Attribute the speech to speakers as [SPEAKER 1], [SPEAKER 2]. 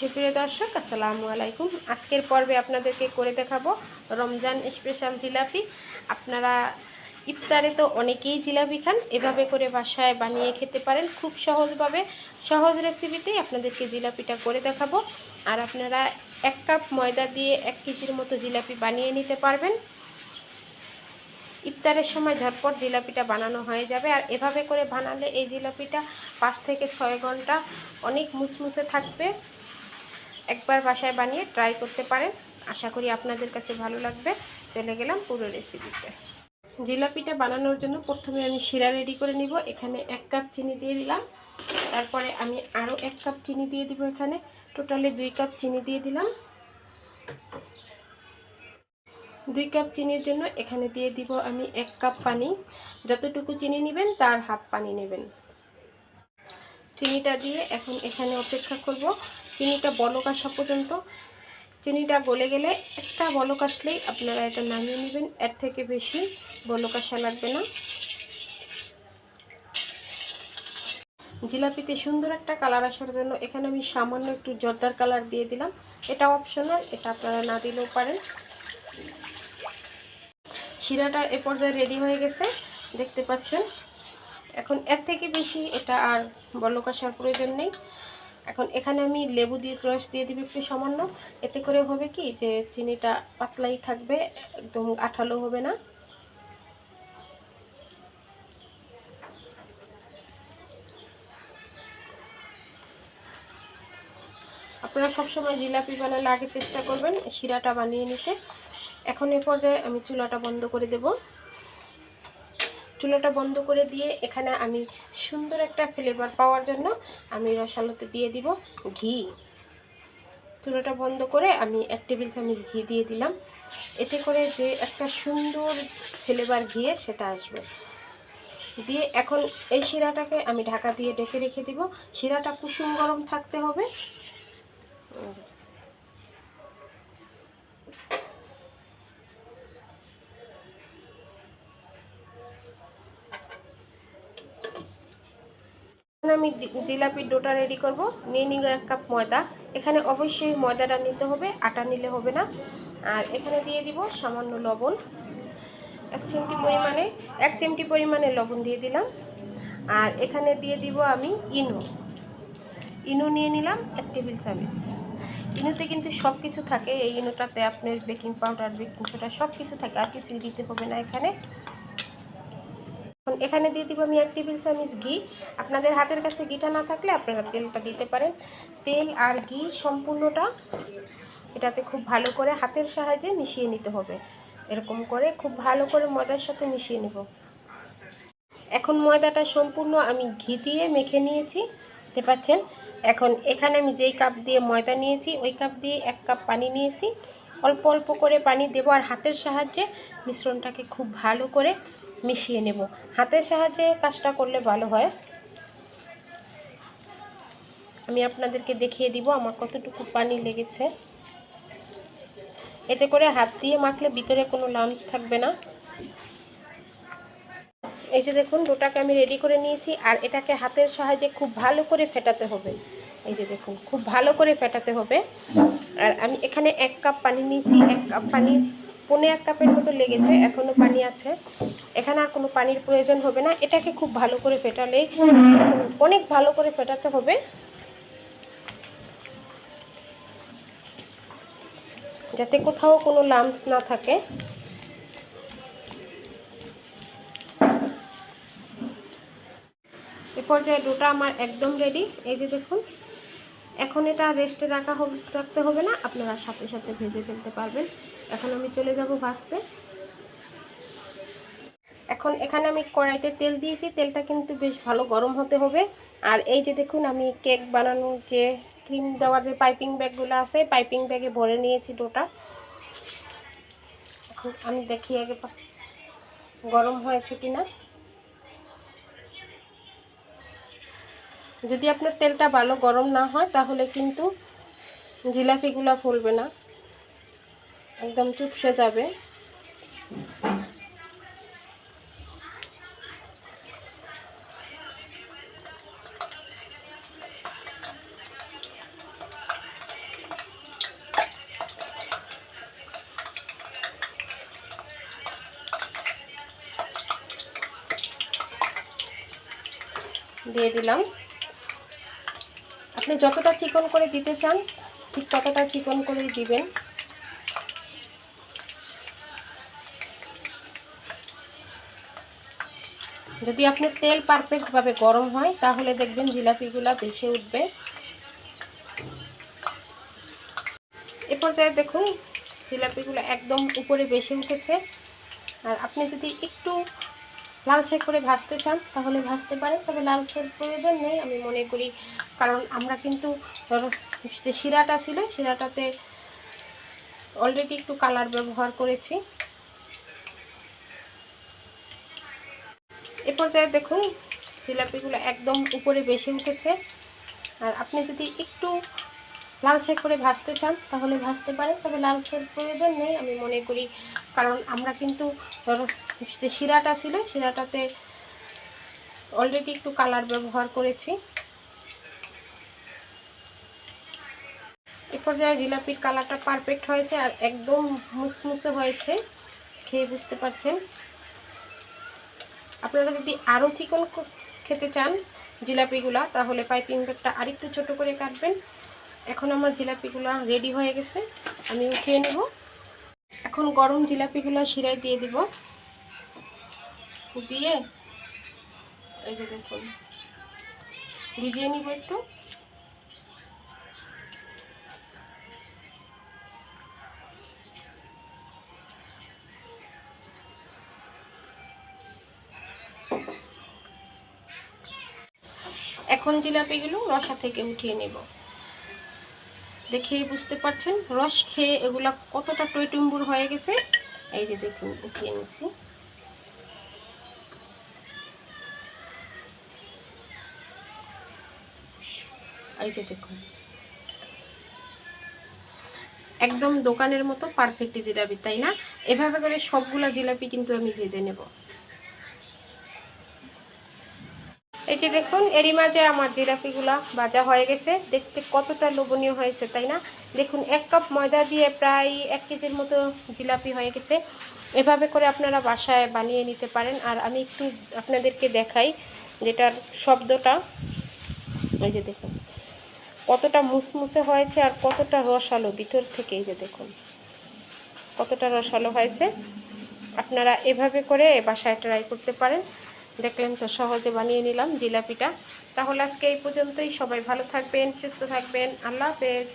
[SPEAKER 1] সুপ্রিয় দর্শক, আসসালামু আলাইকুম। আজকের পর্বে আপনাদেরকে করে দেখাবো রমজান স্পেশাল জিলাপি। আপনারা ইফতারে তো অনেকেই জিলাপি খান, এভাবে করে বাসায় বানিয়ে খেতে পারেন খুব সহজভাবে। সহজ রেসিপিতেই আপনাদেরকে জিলাপিটা করে দেখাবো। আর আপনারা এক কাপ ময়দা দিয়ে এক কেজির মতো জিলাপি বানিয়ে নিতে পারবেন। ইফতারের সময় ঝটপট জিলাপিটা বানানো হয়ে যাবে। আর এভাবে করে বানালে এই জিলাপিটা পাঁচ থেকে ছয় ঘণ্টা অনেক মুসমুসে থাকবে। একবার বাসায় বানিয়ে ট্রাই করতে পারেন। আশা করি আপনাদের কাছে ভালো লাগবে। চলে গেলাম পুরো রেসিপিতে জিলাপিটা বানানোর জন্য প্রথমে আমি শিরা রেডি করে নিব। এখানে এক কাপ চিনি দিয়ে দিলাম। তারপরে আমি আরও এক কাপ চিনি দিয়ে দিব এখানে। টোটালি দুই কাপ চিনি দিয়ে দিলাম। দুই কাপ চিনির জন্য এখানে দিয়ে দিব আমি এক কাপ পানি। যতটুকু চিনি নেবেন, তার হাফ পানি নেবেন। চিনিটা দিয়ে এখন এখানে অপেক্ষা করব। চিনিটা বলক আসা পর্যন্ত। চিনিটা গলে গেলে একটা বলক আসলেই আপনারা এটা নামিয়ে নেবেন। এর থেকে বেশি বলক আসা লাগবে না। জিলাপিতে সুন্দর একটা কালার আসার জন্য এখানে আমি সামান্য একটু জর্দার কালার দিয়ে দিলাম। এটা অপশনাল এটা আপনারা না দিলেও পারেন। শিরাটা এ পর্যায়ে রেডি হয়ে গেছে। দেখতে পাচ্ছেন? এখন এর থেকে বেশি এটা আর বলক আসার প্রয়োজন নেই। এখন এখানে আমি লেবু দিয়ে রস দিয়ে দিবি একটু সামান্য। এতে করে হবে কি যে চিনিটা পাতলাই থাকবে, একদম আঠালো হবে না। আপনারা সবসময় জিলাপি বানালে আগে চেষ্টা করবেন, শিরাটা বানিয়ে নিতে। এখন এ পর্যায়ে আমি চুলাটা বন্ধ করে দেব। চুলাটা বন্ধ করে দিয়ে এখানে আমি সুন্দর একটা ফ্লেভার পাওয়ার জন্য আমি রসালোতে দিয়ে দিব ঘি। চুলাটা বন্ধ করে আমি এক টেবিল চামচ ঘি দিয়ে দিলাম। এতে করে যে একটা সুন্দর ফ্লেভার ঘিয়ে সেটা আসবে। দিয়ে এখন এই শিরাটাকে আমি ঢাকা দিয়ে ডেকে রেখে দিব। শিরাটা কুসুম গরম থাকতে হবে। আমি জিলাপির ডোটা রেডি করব। নিয়ে নিব এক কাপ ময়দা। এখানে অবশ্যই ময়দাটা নিতে হবে, আটা নিলে হবে না। আর এখানে দিয়ে দিব সামান্য লবণ। এক চিমটি পরিমাণে, এক চিমটি পরিমাণে লবণ দিয়ে দিলাম। আর এখানে দিয়ে দিব আমি ইনো। ইনো নিয়ে নিলাম এক টেবিল চামচ। ইনোতে কিন্তু সব কিছু থাকে। এই ইনোটাতে আপনার বেকিং পাউডার, বেকিং সোডা সব কিছু থাকে। আর কিছুই দিতে হবে না এখানে। এখন এখানে দিয়ে দিব আমি এক টেবিল চামচ ঘি। আপনাদের হাতের কাছে ঘিটা না থাকলে আপনারা তেলটা দিতে পারেন। তেল আর ঘি সম্পূর্ণটা এটাতে খুব ভালো করে হাতের সাহায্যে মিশিয়ে নিতে হবে। এরকম করে খুব ভালো করে ময়দার সাথে মিশিয়ে নেব। এখন ময়দাটা সম্পূর্ণ আমি ঘি দিয়ে মেখে নিয়েছি। দেখতে পাচ্ছেন? এখন এখানে আমি যেই কাপ দিয়ে ময়দা নিয়েছি, ওই কাপ দিয়ে এক কাপ পানি নিয়েছি। অল্প অল্প করে পানি দেবো আর হাতের সাহায্যে মিশ্রণটাকে খুব ভালো করে মিশিয়ে নেব। হাতের সাহায্যে কাজটা করলে ভালো হয়। আমি আপনাদেরকে দেখিয়ে দিব আমার কতটুকু পানি লেগেছে। এতে করে হাত দিয়ে মাখলে ভিতরে কোনো লামস থাকবে না। এই যে দেখুন, ডোটাকে আমি রেডি করে নিয়েছি আর এটাকে হাতের সাহায্যে খুব ভালো করে ফেটাতে হবে। এই যে দেখুন, খুব ভালো করে ফেটাতে হবে। আর আমি এখানে এক কাপ পানি নিয়েছি, এক কাপ পানি পনে এক কাপের মতো লেগেছে এখনও পানি আছে। এখানে আর কোনো পানির প্রয়োজন হবে না। এটাকে খুব ভালো করে ফেটালে, অনেক ভালো করে ফেটাতে হবে। যাতে কোথাও কোনো লামস না থাকে। এ পর্যায়ে ডোটা আমার একদম রেডি এই যে দেখুন এখন এটা রেস্টে রাখা রাখতে হবে না, আপনারা সাথে সাথে ভেজে ফেলতে পারবেন। এখন আমি চলে যাব ভাজতে। এখন এখানে আমি কড়াইতে তেল দিয়েছি, তেলটা কিন্তু বেশ ভালো গরম হতে হবে। আর এই যে দেখুন, আমি কেক বানানোর যে ক্রিম দেওয়ার যে পাইপিং ব্যাগগুলো আছে পাইপিং ব্যাগে ভরে নিয়েছি ডোটা। এখন আমি দেখি আগে গরম হয়েছে কিনা। যদি আপনার তেলটা ভালো গরম না হয়, তাহলে কিন্তু জিলাপিগুলো ফুলবে না। একদম চুপসে যাবে। দিয়ে দিলাম। আপনি যতটা চিকন করে দিতে চান, ঠিক ততটা চিকন করেই দিবেন। যদি আপনার তেল পারফেক্টভাবে গরম হয়, তাহলে দেখবেন জিলাপিগুলা বেশি উঠবে। এ পর্যায়ে দেখুন, জিলাপিগুলো একদম উপরে বেশি উঠেছে। আর আপনি যদি একটু লালচে করে ভাজতে চান, তাহলে ভাজতে পারেন। তবে লালচের প্রয়োজন নেই, আমি মনে করি, কারণ আমরা কিন্তু যে শিরাটা ছিল, শিরাটাতে অলরেডি একটু কালার ব্যবহার করেছি। এ পর্যায়ে দেখুন, জিলাপিগুলো একদম উপরে বেশি উঠেছে। আর আপনি যদি একটু লালচে করে ভাজতে চান, তাহলে ভাজতে পারেন। তবে লালচের প্রয়োজন নেই, আমি মনে করি, কারণ আমরা কিন্তু যে শিরাটা ছিল, শিরাটাতে অলরেডি একটু কালার ব্যবহার করেছি। এ পর্যায়ে জিলাপির কালারটা পারফেক্ট হয়েছে আর একদম মুসমুসে হয়েছে, খেয়ে বুঝতে পারছেন। আপনারা যদি আরও চিকন খেতে চান জিলাপিগুলা, তাহলে পাইপিং ব্যাগটা আরেকটু ছোট করে কাটবেন। এখন আমার জিলাপিগুলো রেডি হয়ে গেছে আমি উঠিয়ে নেব। এখন গরম জিলাপিগুলো শিরায় দিয়ে দিব। দিয়ে এই যে দেখুন, ভিজিয়ে নিব একটু। এখন জিলাপিগুলো রসা থেকে উঠিয়ে নেব। দেখেই বুঝতে পারছেন, রস খেয়ে এগুলা কতটা টইটুম্বুর হয়ে গেছে। এই যে দেখুন, উঠিয়ে নিচ্ছি। এই যে দেখুন। একদম দোকানের মতো পারফেক্ট জিলাপি, তাই না? এভাবে করে সবগুলা জিলাপি কিন্তু আমি ভেজে নেব। এই যে দেখুন, এরই মাঝে আমার জিলাপিগুলা ভাজা হয়ে গেছে। দেখতে কতটা লোভনীয় হয়েছে, তাই না? দেখুন, এক কাপ ময়দা দিয়ে প্রায় এক কেজির মতো জিলাপি হয়ে গেছে। এভাবে করে আপনারা বাসায় বানিয়ে নিতে পারেন। আর আমি একটু আপনাদেরকে দেখাই যেটার শব্দটা। এই যে দেখুন। কতটা মুসমুসে হয়েছে আর কতটা রসালো ভিতর থেকে এই যে দেখুন। কতটা রসালো হয়েছে। আপনারা এভাবে করে বাসায় ট্রাই করতে পারেন। দেখলেন তো সহজে বানিয়ে নিলাম জিলাপিটা। তাহলে আজকে এই পর্যন্তই। সবাই ভালো থাকবেন, সুস্থ থাকবেন। আল্লাহ হাফেজ।